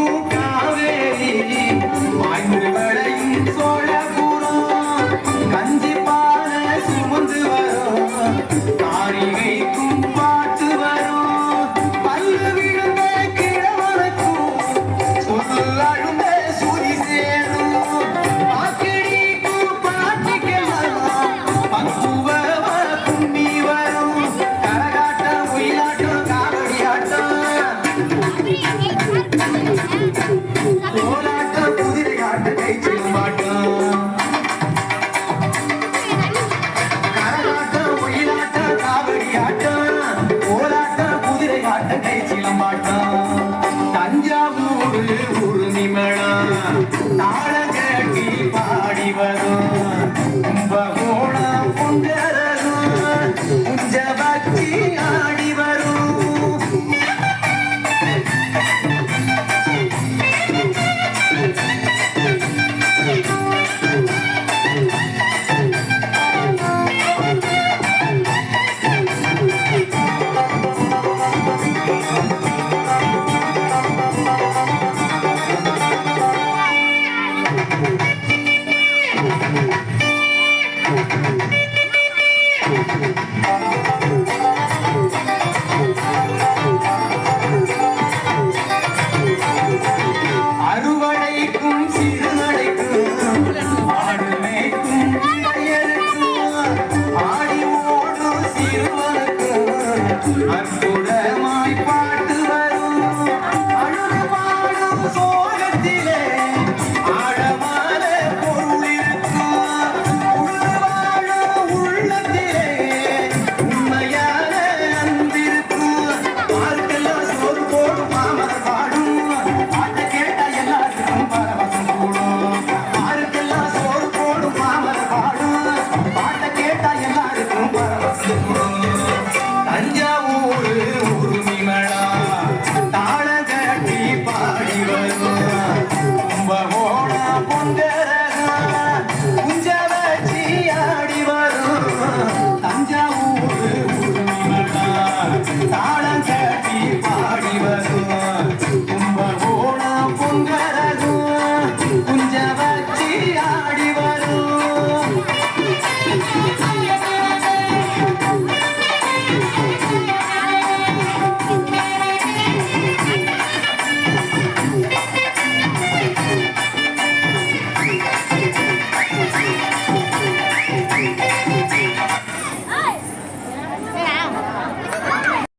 ঘুম உருணிமணம் தாளம் கட்டி பாடி வரும். கும்பகோணம் பொங்கரரும் அற்புதமாய் பாட்டு வரும். அழுது பாடும் சோகத்திலே 아.